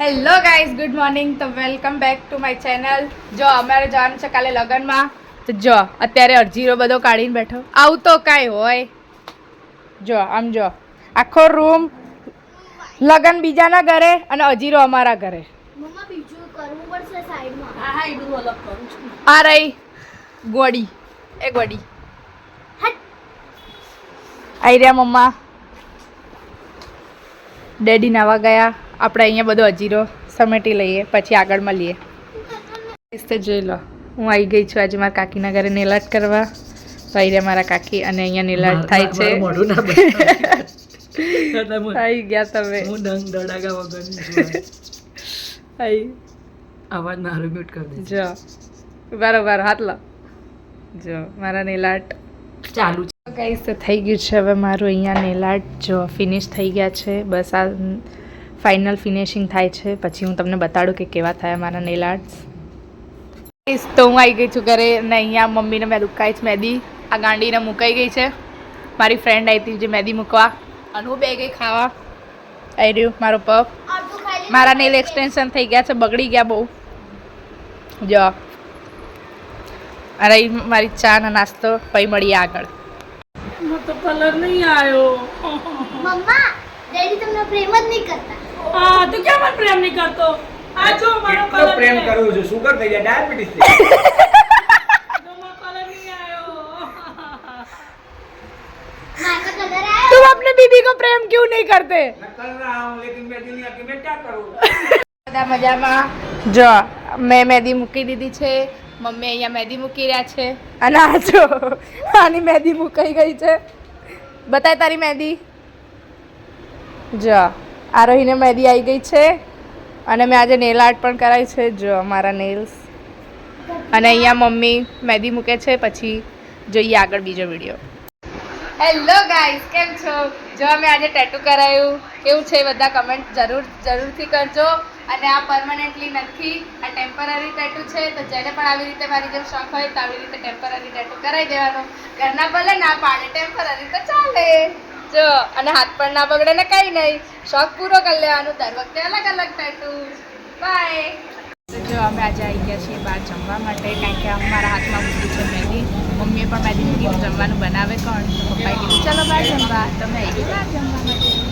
Hello guys good morning તો welcome back to my channel જો અમારે જવાનું છે કાલે લગ્નમાં. તો જો અત્યારે અરજીરો બધો કાઢીને બેઠો. આવું તો કાંઈ હોય. જો આમ જો. આખો રૂમ લગ્ન બીજાના ઘરે અને અજીરો અમારા ઘરે. મમ્મા બીજું કરવું પડશે સાઈડમાં. હા હા એટલું અલગ કરું છું. આ રહી ગોડી. એ ગોડી. આઈ રહ્યા મમ્મા. ડેડી નાવા ગયા. આપણે અહીંયા બધો અજીરો સમેટી લઈએ પછી આગળ મળીએ. તો જોઈ લો હું આવી ગઈ છું આજે મારા કાકીના ઘરે નેલાટ કરવા. તો આવી મારા કાકી અને અહીંયા નેલાટ થાય છે. આવી ગયા તમે. હું ડંગ દડાગા વગર. આવી અવાજ મારો મ્યુટ કરી દે જો. બરોબર હાથ લો. જો મારા નેલાટ ચાલુ છે. ગાઈસ તો થઈ ગયું છે હવે મારું અહીંયા નેલાટ જો ફિનિશ થઈ ગયા છે. બસ આ ફાઇનલ ફિનિશિંગ થાય છે. પછી હું તમને બતાડું કે કેવા થયા મારા નેલ આર્ટ્સ તો હું આવી ગઈ છું ઘરે અને અહીંયા મમ્મીને મેં દુકાઈ છે મહેંદી આ ગાંડીને મુકાઈ ગઈ છે. મારી ફ્રેન્ડ આવી હતી જે મહેંદી મૂકવા. અને હું બે ગઈ ખાવા. આવી રહ્યું મારો લીધું. મારા નેલ એક્સટેન્શન થઈ ગયા છે બગડી ગયા બહુ. જો. અરે મારી ચા ને નાસ્તો પછી મળીએ આગળ. તો કલર નહીં આવ્યો. મમ્મા ડેડી તમને પ્રેમ જ નહીં કરતા હા તું કેમ મને પ્રેમ નહીં કરતો આ જો મારો કેટલો કલર પ્રેમ છે. કરું છું સુગર થઈ જાય ડાયાબિટીસ થઈ જાય જો મારો કલર નહીં આવ્યો મારા કલર આવ્યો तुम अपने बीबी को प्रेम क्यों नहीं करते मैं कर रहा हूँ लेकिन मैं दिल्ली आके मैं क्या करूँ બધા મજામાં જો મેં મહેંદી મૂકી દીધી છે મમ્મી અહીંયા મહેંદી મૂકી રહ્યા છે અને આ જો આની મહેંદી મુકાઈ ગઈ છે બતાય તારી મહેંદી જો. આરોહીને મહેંદી આવી ગઈ છે. અને મેં આજે નેલ આર્ટ પણ કરાવી છે. જો, મારા નેલ્સ. અને અહીંયા મમ્મી મહેંદી મૂકે છે. પછી જોઈએ આગળ બીજો વીડિયો. હેલો ગાઈસ કેમ છો? જો, અમે આજે ટેટુ કરાયું. કેવું છે બધા કમેન્ટ જરૂર, જરૂરથી કરજો. અને આ પરમનન્ટલી નથી. આ ટેમ્પરરી ટેટુ છે. તો જેને પણ આવી રીતે મારી જેમ શોખ હોય તો આવી રીતે ટેમ્પરરી ટેટુ કરાવી દેવાનો. ઘરના ભલે ના પાડે ટેમ્પરરી તો ચાલે. જો, અને હાથ પણ ના બગડે ને કંઈ નહીં શોખ પૂરો કરી લેવાનો. દર વખતે અલગ અલગ ટેટુ બાય જો, અમે આજે આવી ગયા છીએ બહાર જમવા માટે, કારણ કે અમારા હાથમાં મૂકી છે મહેંદી મમ્મીએ પણ મહેંદી મૂકીને જમવાનું બનાવે કોણ? પપ્પાએ કીધું, ચાલો બહાર જમવા. તો મેં આવી ગઈ બહાર જમવા માટે.